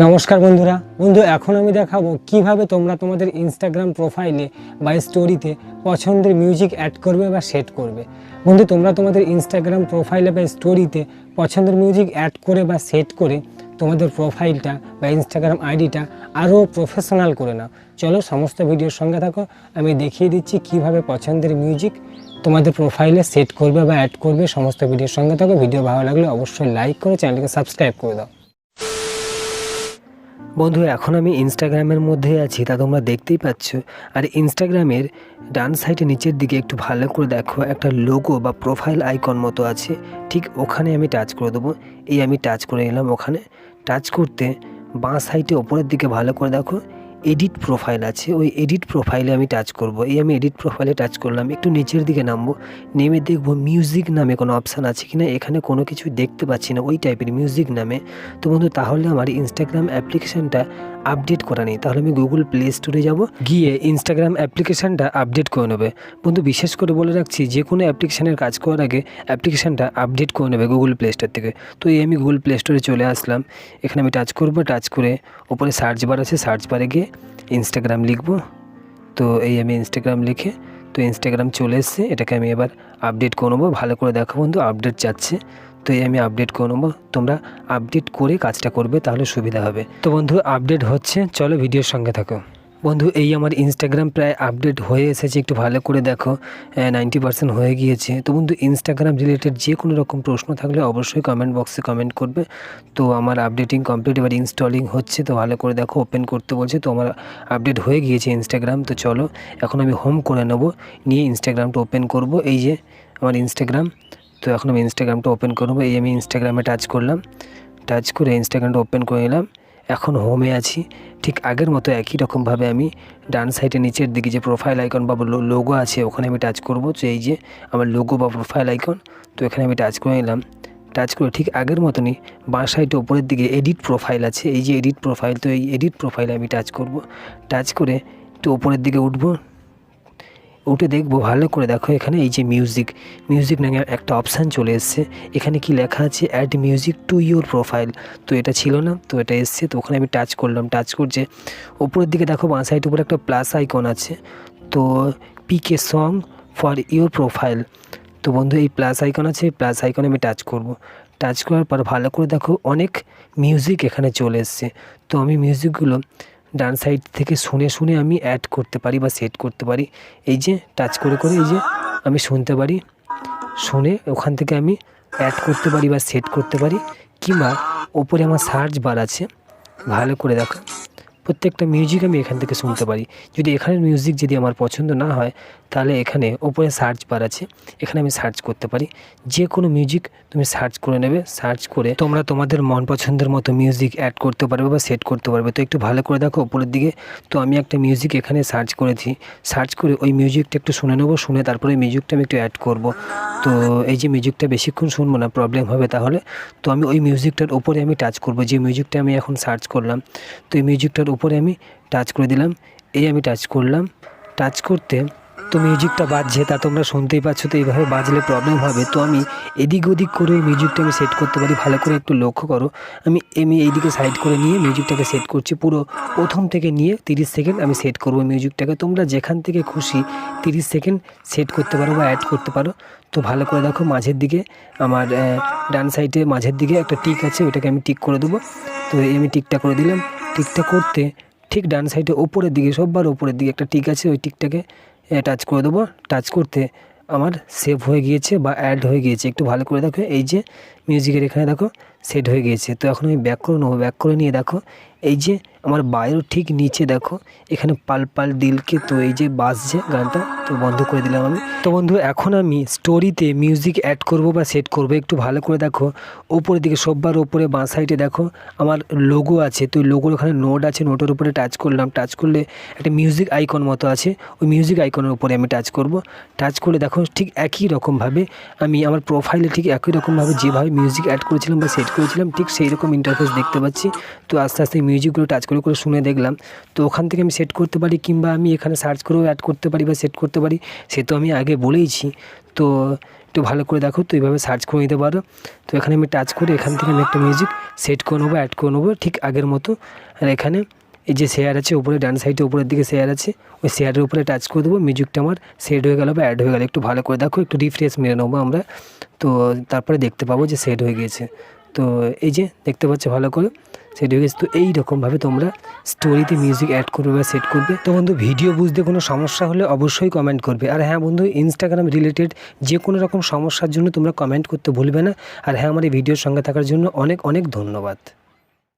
নমস্কার বন্ধুরা। বন্ধু, এখন আমি দেখাবো কীভাবে তোমরা তোমাদের ইনস্টাগ্রাম প্রোফাইলে বা স্টোরিতে পছন্দের মিউজিক অ্যাড করবে বা সেট করবে। বন্ধু, তোমরা তোমাদের ইনস্টাগ্রাম প্রোফাইলে বা স্টোরিতে পছন্দের মিউজিক অ্যাড করে বা সেট করে তোমাদের প্রোফাইলটা বা ইনস্টাগ্রাম আইডিটা আরও প্রফেশনাল করে নাও। চলো, সমস্ত ভিডিওর সঙ্গে থাকো। আমি দেখিয়ে দিচ্ছি কীভাবে পছন্দের মিউজিক তোমাদের প্রোফাইলে সেট করবে বা অ্যাড করবে। সমস্ত ভিডিওর সঙ্গে থাকো। ভিডিও ভালো লাগলে অবশ্যই লাইক করে চ্যানেলকে সাবস্ক্রাইব করে দাও। বন্ধু, এখন আমি ইনস্টাগ্রামের মধ্যে আছি, তা তোমরা দেখতেই পাচ্ছ। আর ইনস্টাগ্রামের ডান সাইডে নিচের দিকে একটু ভালো করে দেখো, একটা লোগো বা প্রোফাইল আইকন মতো আছে। ঠিক ওখানে আমি টাচ করে দেবো। এই আমি টাচ করে নিলাম ওখানে। টাচ করতে বাঁ সাইডে ওপরের দিকে ভালো করে দেখো। এডিট প্রোফাইল আছে, ওই এডিট প্রোফাইলে আমি টাচ করব। এই আমি এডিট প্রোফাইলে টাচ করলাম, একটু নিচের দিকে নামবো, নেমে দেখব মিউজিক নামে কোনো অপশান আছে কিনা, এখানে কোনো কিছু দেখতে পাচ্ছি না, ওই টাইপের মিউজিক নামে। তো বন্ধু, তাহলে আমার ইনস্টাগ্রাম অ্যাপ্লিকেশনটা আপডেট করা নেই, তাহলে আমি গুগল প্লে স্টোরে যাব, গিয়ে ইনস্টাগ্রাম অ্যাপ্লিকেশানটা আপডেট করে নেবে। বন্ধু, বিশেষ করে বলে রাখছি, যে কোনো অ্যাপ্লিকেশনের কাজ করার আগে অ্যাপ্লিকেশানটা আপডেট করে নেবে গুগল প্লে স্টোর থেকে। তো এই আমি গুগল প্লে স্টোরে চলে আসলাম। এখানে আমি টাচ করব টাচ করে ওপরে সার্চ বার আছে সার্চ বারে গিয়ে ইনস্টাগ্রাম লিখব। তো এই আমি ইনস্টাগ্রাম লিখে, তো ইনস্টাগ্রাম চলে এসছে, এটাকে আমি এবার আপডেট করে নেব। ভালো করে দেখো বন্ধু আপডেট যাচ্ছে। তো এই আমি আপডেট করে নেব। তোমরা আপডেট করে কাজটা করবে, তাহলে সুবিধা হবে। তো বন্ধু আপডেট হচ্ছে, চলো ভিডিওর সঙ্গে থাকো। বন্ধু, এই আমার ইনস্টাগ্রাম প্রায় আপডেট হয়ে এসেছে, একটু ভালো করে দেখো। নাইনটি পার্সেন্ট হয়ে গিয়েছে। তো বন্ধু ইনস্টাগ্রাম রিলেটেড যে কোনো রকম প্রশ্ন থাকলে অবশ্যই কমেন্ট বক্সে কমেন্ট করবে। তো আমার আপডেটিং কমপ্লিট এবার ইনস্টলিং হচ্ছে, তো ভালো করে দেখো ওপেন করতে বলছে, তো আমার আপডেট হয়ে গিয়েছে ইনস্টাগ্রাম তো চলো, এখন আমি হোম করে নেব, নিয়ে ইনস্টাগ্রামটা ওপেন করব। এই যে, আমার ইনস্টাগ্রাম তো এখন আমি ইনস্টাগ্রামটা ওপেন করব এই আমি ইনস্টাগ্রামে টাচ করলাম। টাচ করে ইনস্টাগ্রামটা ওপেন করে নিলাম। এখন হোমে আছি। ঠিক আগের মতো একই রকমভাবে আমি ডান সাইডে নিচের দিকে যে প্রোফাইল আইকন বা লোগো আছে, ওখানে আমি টাচ করব। তো এই যে আমার লোগো বা প্রোফাইল আইকন তো এখানে আমি টাচ করে নিলাম। টাচ করে ঠিক আগের মতনই বাঁ সাইডে ওপরের দিকে এডিট প্রোফাইল আছে। এই যে এডিট প্রোফাইল তো এই এডিট প্রোফাইলে আমি টাচ করব। টাচ করে একটু ওপরের দিকে উঠবো। উঠে দেখব, ভালো করে দেখো এখানে এই যে মিউজিক মিউজিক নামে একটা অপশান চলে এসছে। এখানে কি লেখা আছে add music to your profile তো এটা ছিল না, তো এটা এসছে, তো ওখানে আমি টাচ করলাম। টাচ করছে ওপরের দিকে দেখো, বাঁ সাইড উপরে একটা প্লাস আইকন আছে। তো pick song for your profile তো বন্ধু, এই প্লাস আইকন আছে প্লাস আইকনে আমি টাচ করব। টাচ করার পর ভালো করে দেখো, অনেক মিউজিক এখানে চলে এসছে। তো আমি মিউজিকগুলো ডান সাইড থেকে শুনে শুনে আমি অ্যাড করতে পারি বা সেট করতে পারি। এই যে টাচ করে করে এই যে আমি শুনতে পারি, শুনে ওখান থেকে আমি অ্যাড করতে পারি বা সেট করতে পারি। কিংবা ওপরে আমার সার্চ বার আছে, ভালো করে দেখো। প্রত্যেকটা মিউজিক আমি এখান থেকে শুনতে পারি। যদি এখানের মিউজিক যদি আমার পছন্দ না হয়, তাহলে এখানে ওপরে সার্চ বার আছে। এখানে আমি সার্চ করতে পারি। যে কোনো মিউজিক তুমি সার্চ করে নেবে। সার্চ করে তোমরা তোমাদের মন পছন্দের মতো মিউজিক অ্যাড করতে পারবে বা সেট করতে পারবে। তো একটু ভালো করে দেখো ওপরের দিকে। তো আমি একটা মিউজিক এখানে সার্চ করেছি। সার্চ করে ওই মিউজিকটা একটু শুনে নেব। শুনে তারপরে মিউজিকটা আমি একটু অ্যাড করব। তো এই যে মিউজিকটা বেশিক্ষণ শুনব না প্রবলেম হবে তাহলে। তো আমি ওই মিউজিকটার ওপরে আমি টাচ করব। যে মিউজিকটা আমি এখন সার্চ করলাম, তো এই মিউজিকটার উপরে আমি টাচ করে দিলাম। এই আমি টাচ করলাম। টাচ করতে তো মিউজিকটা বাজছে, তা তোমরা শুনতেই পাচ্ছ, তো এইভাবে বাজলে প্রবলেম হবে। তো আমি এদিক ওদিক করে মিউজিকটা আমি সেট করতে পারি। ভালো করে একটু লক্ষ্য করো। আমি আমি এইদিকে সাইড করে নিয়ে মিউজিকটাকে সেট করছি। পুরো প্রথম থেকে নিয়ে তিরিশ সেকেন্ড আমি সেট করব মিউজিকটাকে তোমরা যেখান থেকে খুশি তিরিশ সেকেন্ড সেট করতে পারো বা অ্যাড করতে পারো। তো ভালো করে দেখো মাঝের দিকে আমার ডান সাইডে মাঝের দিকে একটা টিক আছে, ওটাকে আমি টিক করে দেবো। তো আমি টিকটা করে দিলাম। টিকটা করতে ঠিক ডান সাইডে ওপরের দিকে, সববার ওপরের দিকে একটা টিক আছে, ওই টিকটাকে টাচ করে দেবো। টাচ করতে আমার সেভ হয়ে গিয়েছে বা অ্যাড হয়ে গিয়েছে। একটু ভালো করে দেখো, এই যে মিউজিকের এখানে দেখো সেট হয়ে গিয়েছে। তো এখন আমি ব্যাক করে নেব ব্যাক করে নিয়ে দেখো এই যে আমার বায়ুর ঠিক নিচে দেখো, এখানে পাল পাল দিলকে তো এই যে বাজছে গানটা, তো বন্ধ করে দিলাম আমি। তো বন্ধু, এখন আমি স্টোরিতে মিউজিক অ্যাড করব বা সেট করব, একটু ভালো করে দেখো। ওপরের দিকে, সববার ওপরে বাঁ সাইডে দেখো, আমার লোগো আছে, তো লোগোর ওখানে নোট আছে নোটের উপরে টাচ করলাম। টাচ করলে একটা মিউজিক আইকন মতো আছে, ওই মিউজিক আইকনের উপরে আমি টাচ করব। টাচ করলে দেখো, ঠিক একই রকমভাবে আমি আমার প্রোফাইলে ঠিক একই রকমভাবে যেভাবে মিউজিক অ্যাড করেছিলাম বা সেট করেছিলাম, ঠিক সেই রকম ইন্টারফেস দেখতে পাচ্ছি। তো আস্তে আস্তে মিউজিকগুলো টাচ করে করে শুনে দেখলাম। তো ওখান থেকে আমি সেট করতে পারি কিংবা আমি এখানে সার্চ করেও অ্যাড করতে পারি বা সেট করতে পারি, সে তো আমি আগে বলেইছি। তো একটু ভালো করে দেখো তো এইভাবে সার্চ করে নিতে পারো। তো এখানে আমি টাচ করে এখান থেকে আমি একটা মিউজিক সেট করে নেব অ্যাড করে নেব, ঠিক আগের মতো। আর এখানে এই যে শেয়ার আছে, উপরে ডান সাইডে উপরের দিকে শেয়ার আছে, ওই শেয়ারের উপরে টাচ করে দেবো মিউজিকটা আমার সেট হয়ে গেল বা অ্যাড হয়ে গেল। একটু ভালো করে দেখো, একটু রিফ্রেশ মেরে নেব আমরা। তো তারপরে দেখতে পাবো যে সেট হয়ে গিয়েছে তো এই যে দেখতে পাচ্ছ ভালো করে সেটি হয়ে গেছে তো এইরকমভাবে তোমরা স্টোরিতে মিউজিক অ্যাড করবে বা সেট করবে। তো বন্ধু ভিডিও বুঝতে কোনো সমস্যা হলে অবশ্যই কমেন্ট করবে। আর হ্যাঁ বন্ধু ইনস্টাগ্রাম রিলেটেড যে কোনো রকম সমস্যার জন্য তোমরা কমেন্ট করতে ভুলবে না। আর হ্যাঁ আমার এই ভিডিওর সঙ্গে থাকার জন্য অনেক অনেক ধন্যবাদ।